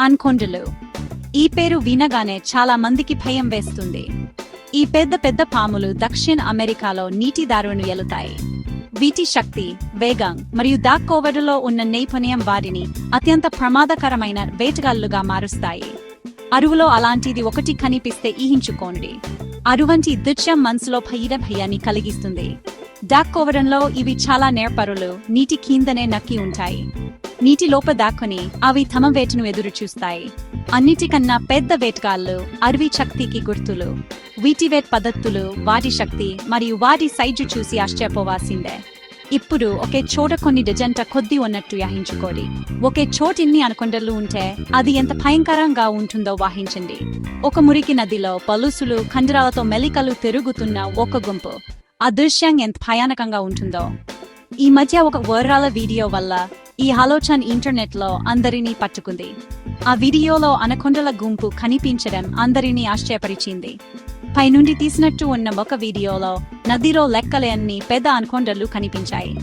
అన్కొండలు. ఈ పేరు వినగానే చాలా మందికి భయం వేస్తుంది. ఈ పెద్ద పెద్ద పాములు దక్షిణ అమెరికాలో నీటి దారును ఎలుతాయి. వీటి శక్తి వేగం మరియు దాక్కోవడలో ఉన్న నైపుణ్యం వారిని అత్యంత ప్రమాదకరమైన వేటగాళ్ళుగా మారుస్తాయి. అరువులో అలాంటిది ఒకటి కనిపిస్తే ఈహించుకోండి అరువంటి దృశ్యం మనసులో భయ భయాన్ని కలిగిస్తుంది. దాక్కోవడంలో ఇవి చాలా నేర్పరులు. నీటి కిందనే నక్కి ఉంటాయి. నీటి లోప దాక్కుని అవి తమ వేటను ఎదురు చూస్తాయి. అన్నిటికన్నా పెద్ద వేటగాళ్ళు అరవి శక్తికి గుర్తులు. వీటి వేట్ పద్ధతులు వాటి శక్తి మరియు వాటి సైజు చూసి ఆశ్చర్యపోవాల్సిందే. ఇప్పుడు ఒకే చోట కొన్ని డజంట కొద్ది ఉన్నట్టు యాహించుకోడి. ఒకే చోట ఇన్ని అనుకొండలు ఉంటే అది ఎంత భయంకరంగా ఉంటుందో వాహించండి. ఒక మురికి నదిలో పలుసులు కండరాలతో మెలికలు తిరుగుతున్న ఒక గుంపు. ఆ దృశ్యం ఎంత భయానకంగా ఉంటుందో. ఈ మధ్య ఒక వర్రాల వీడియో వల్ల ఈ ఆలోచన ఇంటర్నెట్లో అందరినీ పట్టుకుంది. ఆ వీడియోలో అనకొండల గుంపు కనిపించడం అందరినీ ఆశ్చర్యపరిచింది. పైనుండి తీసినట్టు ఉన్న ఒక వీడియోలో నదిలో లెక్కలేన్ని పెద్ద అనకొండలు కనిపించాయి.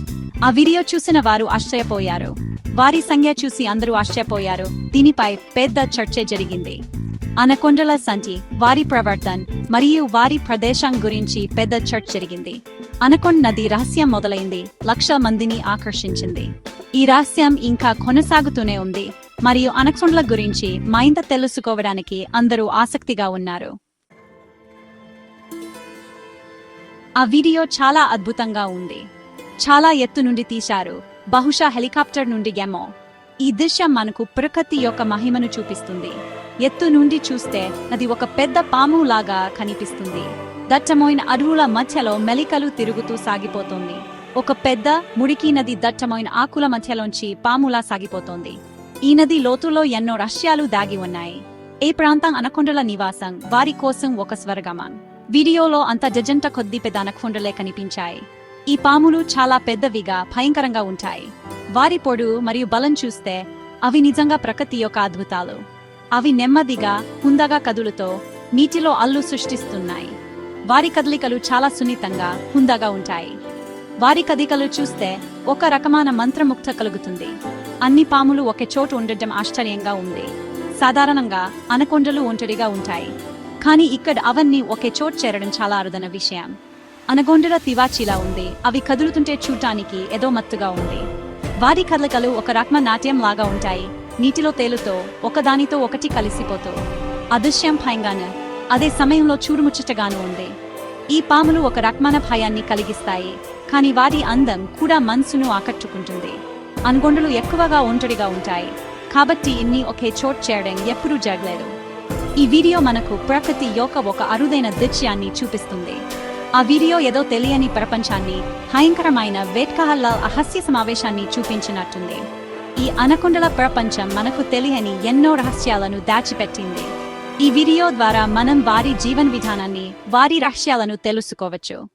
ఆ వీడియో చూసిన వారు ఆశ్చర్యపోయారు. వారి సంఖ్య చూసి అందరూ ఆశ్చర్యపోయారు. దీనిపై పెద్ద చర్చ జరిగింది. అనకొండల సంచి వారి ప్రవర్తన్ మరియు వారి ప్రదేశం గురించి పెద్ద చర్చ జరిగింది. అనకొండ నది రహస్యం మొదలైంది లక్ష మందిని ఆకర్షించింది. ఈ రహస్యం ఇంకా కొనసాగుతూనే ఉంది మరియు అనకొండల గురించి మరింత తెలుసుకోవడానికి అందరూ ఆసక్తిగా ఉన్నారు. ఆ వీడియో చాలా అద్భుతంగా ఉంది. చాలా ఎత్తు నుండి తీశారు బహుశా హెలికాప్టర్ నుండి గెమో ఈ దృశ్యం మనకు ప్రకృతి యొక్క మహిమను చూపిస్తుంది. ఎత్తు నుండి చూస్తే అది ఒక పెద్ద పాము లాగా కనిపిస్తుంది. దట్టమైన అడవుల మధ్యలో మెలికలు తిరుగుతూ సాగిపోతుంది. ఒక పెద్ద ముడికి నది దట్టమైన ఆకుల మధ్యలోంచి పాములా సాగిపోతోంది. ఈ నది లోతులో ఎన్నో రహస్యాలు దాగి ఉన్నాయి. ఏ ప్రాంతం అనకొండల నివాసం వారి కోసం ఒక స్వర్గమాన్ వీడియోలో అంత జజంట కొద్ది పెద్ద అనకొండలే కనిపించాయి. ఈ పాములు చాలా పెద్దవిగా భయంకరంగా ఉంటాయి. వారి పొడు మరియు బలం చూస్తే అవి నిజంగా ప్రకృతి యొక్క అద్భుతాలు. అవి నెమ్మదిగా హుందగా కదులుతో నీటిలో అల్లు సృష్టిస్తున్నాయి. వారి కదలికలు చాలా సున్నితంగా హుందగా ఉంటాయి. వారి కదికలు చూస్తే ఒక రకమైన మంత్రముక్త కలుగుతుంది. అన్ని పాములు ఒకే చోటు ఉండటం ఆశ్చర్యంగా ఉంది. సాధారణంగా అనకొండలు ఒంటరిగా ఉంటాయి. కానీ ఇక్కడ అవన్నీ ఒకే చోటు చేరడం చాలా అరుదైన విషయం. అనగొండల తివాచీలా ఉంది. అవి కదులుతుంటే చూడటానికి ఏదో మత్తుగా ఉంది. వారి కదలికలు ఒక రకమ నాట్యం లాగా ఉంటాయి. నీటిలో తేలుతో ఒకదానితో ఒకటి కలిసిపోతూ అదృశ్యం భయంగాను అదే సమయంలో చూరుముచ్చటగాను ఉంది ఈ పాములు ఒక రకమైన భయాన్ని కలిగిస్తాయి కానీ వారి అందం కూడా మనసును ఆకట్టుకుంటుంది. అనుగొండలు ఎక్కువగా ఒంటరిగా ఉంటాయి కాబట్టి ఇన్ని ఒకే చోటు చేయడం ఎప్పుడూ జరగలేదు. ఈ వీడియో మనకు ప్రకృతి యొక్క ఒక అరుదైన దృశ్యాన్ని చూపిస్తుంది. ఆ వీడియో ఏదో తెలియని ప్రపంచాన్ని భయంకరమైన వేట్కహల్ల అహస్య సమావేశాన్ని చూపించినట్టుంది. ఈ అనకొండల ప్రపంచం మనకు తెలియని ఎన్నో రహస్యాలను దాచిపెట్టింది. ఈ వీడియో ద్వారా మనం వారి జీవన విధానాన్ని వారి రహస్యాలను తెలుసుకోవచ్చు.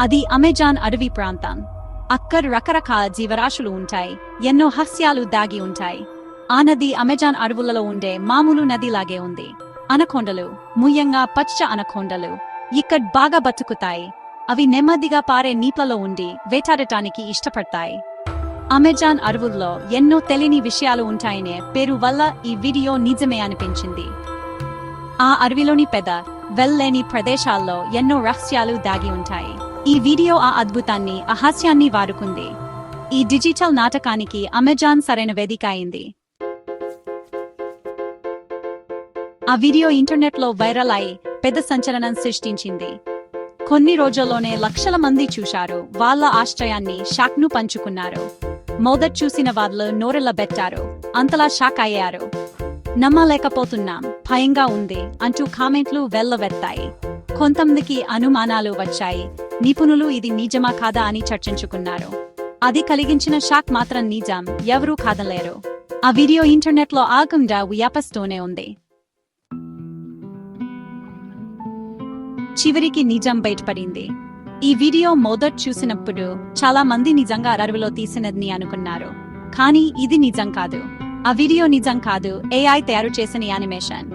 అది అమెజాన్ అడవి ప్రాంతం. అక్కడ రకరకాల జీవరాశులు ఉంటాయి. ఎన్నో హాస్యాలు దాగి ఉంటాయి. ఆ నది అమెజాన్ అడవులలో ఉండే మామూలు నదిలాగే ఉంది. అనకొండలు ముయ్యంగా పచ్చ అనకొండలు. ఇక్కడ బాగా బతుకుతాయి. అవి నెమ్మదిగా పారే నీళ్ళలో ఉండి వేటాడటానికి ఇష్టపడతాయి. అమెజాన్ అడవుల్లో ఎన్నో తెలియని విషయాలు ఉంటాయనే పేరు వల్ల ఈ వీడియో నిజమే అనిపించింది. ఆ అడవిలోని పెద్ద వెళ్ళలేని ప్రదేశాల్లో ఎన్నో రహస్యాలు దాగి ఉంటాయి. ఈ వీడియో ఆ అద్భుతాన్ని అహాస్యాన్ని వారుకుంది ఈ డిజిటల్ నాటకానికి అమెజాన్ సరైన వేదిక అయింది. ఆ వీడియో ఇంటర్నెట్లో వైరల్ అయి పెద్ద సంచలనం సృష్టించింది. కొన్ని రోజుల్లోనే లక్షల మంది చూశారు. వాళ్ళ ఆశ్చర్యాన్ని షాక్ను పంచుకున్నారు. మొదట్ చూసిన వాళ్ళు నోరెళ్ళబెట్టారు. అంతలా షాక్ అయ్యారు. నమ్మలేకపోతున్నాం. భయంగా ఉంది అంటూ కామెంట్లు వెళ్ళవెత్తాయి కొంతమందికి అనుమానాలు వచ్చాయి. నిపుణులు ఇది నిజమా కాదా అని చర్చించుకున్నారు. అది కలిగించిన షాక్ మాత్రం నిజాం. ఎవరూ కాదలేరు ఆ వీడియో ఇంటర్నెట్లో ఆగంగా వ్యాపస్తూనే ఉంది. చివరికి నిజం బయటపడింది. ఈ వీడియో మొదట చూసినప్పుడు చాలా మంది నిజంగా అడవిలో తీసినదని అనుకున్నారు. కానీ ఇది నిజం కాదు. ఆ వీడియో నిజం కాదు. ఏఐ తయారు చేసిన యానిమేషన్.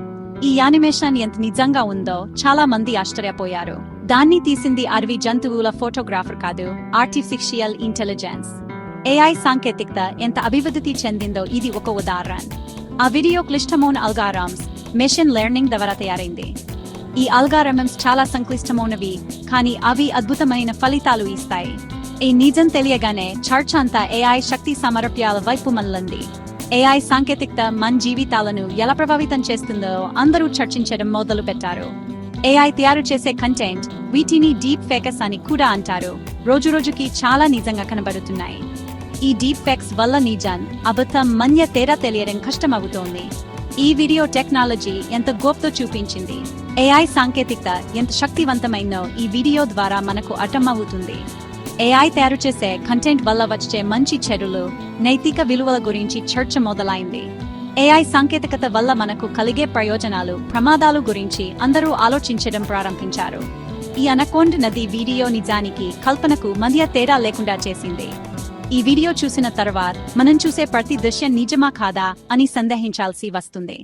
ఈ యానిమేషన్ ఎంత నిజంగా ఉందో చాలా మంది ఆశ్చర్యపోయారు. దాన్ని తీసింది అరవి జంతువుల ఫోటోగ్రాఫర్ కాదు ఆర్టిఫిషియల్ ఇంటెలిజెన్స్ ఏఐ సాంకేతికత ఎంత అభివృద్ధి చెందిందో ఇది ఒక ఉదాహరణ. ఆ వీడియో క్లిష్టమోన్ అల్గారామ్స్ మెషిన్ లెర్నింగ్ ద్వారా తయారైంది. ఈ అల్గారమమ్స్ చాలా సంక్లిష్టమైనవి కానీ అవి అద్భుతమైన ఫలితాలు ఇస్తాయి. ఈ నిజం తెలియగానే చర్చ అంతా ఏఐ శక్తి సామర్థ్యాల వైపు మళ్ళంది. ఏఐ సాంకేతికత మన జీవితాలను ఎలా ప్రభావితం చేస్తుందో అందరూ చర్చించడం మొదలు పెట్టారు ఏఐ తయారు చేసే కంటెంట్ వీటిని డీప్ ఫేకస్ అని కూడా అంటారు. రోజు రోజుకి చాలా నిజంగా కనబడుతున్నాయి. ఈ డీప్ ఫేక్స్ వల్ల నిజాన్ అబద్ధం మన్య తేడా తెలియడం కష్టమవుతోంది. ఈ వీడియో టెక్నాలజీ ఎంత గోప్తో చూపించింది. ఏఐ సాంకేతికత ఎంత శక్తివంతమైందో ఈ వీడియో ద్వారా మనకు అర్థమవుతుంది. ఏఐ తయారు చేసే కంటెంట్ వల్ల వచ్చే మంచి చెడులు నైతిక విలువల గురించి చర్చ మొదలైంది. ఏఐ సాంకేతికత వల్ల మనకు కలిగే ప్రయోజనాలు ప్రమాదాలు గురించి అందరూ ఆలోచించడం ప్రారంభించారు. ఈ అనకొండ నది వీడియో నిజానికి కల్పనకు మధ్య తేడా లేకుండా చేసింది. ఈ వీడియో చూసిన తర్వాత మనం చూసే ప్రతి దృశ్యం నిజమా కాదా అని సందేహించాల్సి వస్తుంది.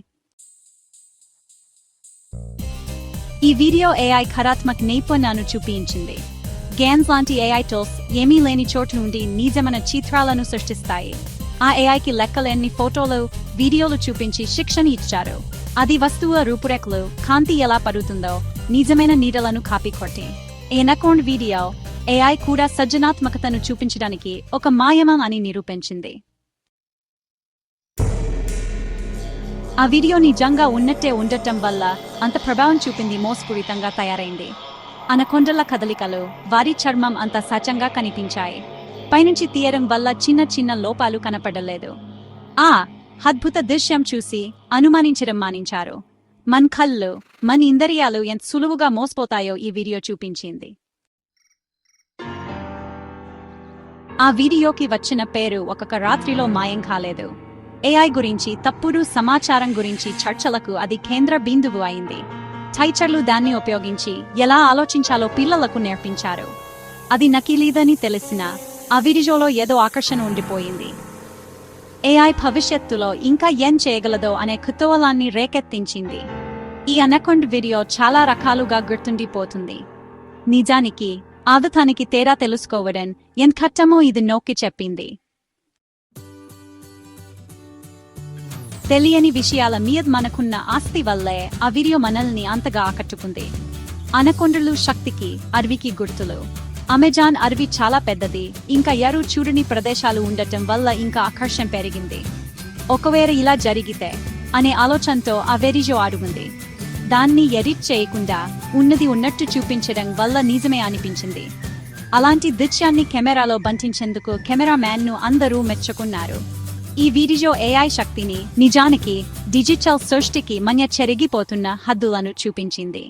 ఈ వీడియో ఏఐ ఖరాత్మక నైపుణ్యాన్ని చూపించింది. గేమ్స్ లాంటి ఏఐ టూల్స్ ఏమీ లేని చోటు నుండి నిజమైన చిత్రాలను సృష్టిస్తాయి. ఆ ఏఐకి లెక్కలేని ఫోటోలు వీడియోలు చూపించి శిక్షణ ఇచ్చారు. అది వస్తువు రూపురేఖలు కాంతి ఎలా పడుతుందో నిజమైన నీడలను కాపీ కొట్టి ఎనకోండ్ వీడియో ఏఐ కూడా సజ్జనాత్మకతను చూపించడానికి ఒక మాయమం అని నిరూపించింది. ఆ వీడియో నిజంగా ఉన్నట్టే ఉండటం వల్ల అంత ప్రభావం చూపింది మోసపూరితంగా తయారైంది. అనకొండల కదలికలు వారి చర్మం అంత సచంగా కనిపించాయి. పైనుంచి తీయడం వల్ల చిన్న చిన్న లోపాలు కనపడలేదు. ఆ అద్భుత దృశ్యం చూసి అనుమానించడం మానించారు. మన్ కళ్ళు మన ఇంద్రియాలు ఎంత సులువుగా మోసపోతాయో ఈ వీడియో చూపించింది. ఆ వీడియోకి వచ్చిన పేరు ఒక్కొక్క రాత్రిలో మాయం కాలేదు. ఏఐ గురించి తప్పుడు సమాచారం గురించి చర్చలకు అది కేంద్ర బిందువు అయింది. టైచర్లు దాన్ని ఉపయోగించి ఎలా ఆలోచించాలో పిల్లలకు నేర్పించారు. అది నకిలీదని తెలిసిన ఆ వీడియోలో ఏదో ఆకర్షణ ఉండిపోయింది. ఏఐ భవిష్యత్తులో ఇంకా ఏం చేయగలదో అనే కుతూహలాన్ని రేకెత్తించింది. ఈ అనకొండ్ వీడియో చాలా రకాలుగా గుర్తుండిపోతుంది. నిజానికి ఆదతానికి తేడా తెలుసుకోవడం ఎంత కట్టమో ఇది నొక్కి చెప్పింది. తెలియని విషయాల మీద మనకున్న ఆస్తి వల్లే ఆ వీడియో మనల్ని అంతగా ఆకట్టుకుంది. అనకొండలు శక్తికి అడవికి గుర్తులు. అమెజాన్ అడవి చాలా పెద్దది. ఇంకా ఎరు చూడని ప్రదేశాలు ఉండటం వల్ల ఇంకా ఆకర్షణ పెరిగింది. ఒకవేళ ఇలా జరిగితే అనే ఆలోచనతో ఆ వెరిజో ఆడుకుంది. దాన్ని ఎడిట్ చేయకుండా ఉన్నది ఉన్నట్టు చూపించడం వల్ల నిజమే అనిపించింది. అలాంటి దృశ్యాన్ని కెమెరాలో బంధించేందుకు కెమెరామ్యాన్ను అందరూ మెచ్చుకున్నారు. ఈ వీడియో ఏఐ శక్తిని నిజానికి డిజిటల్ సృష్టికి మన్య చెరిగిపోతున్న హద్దులను చూపించింది.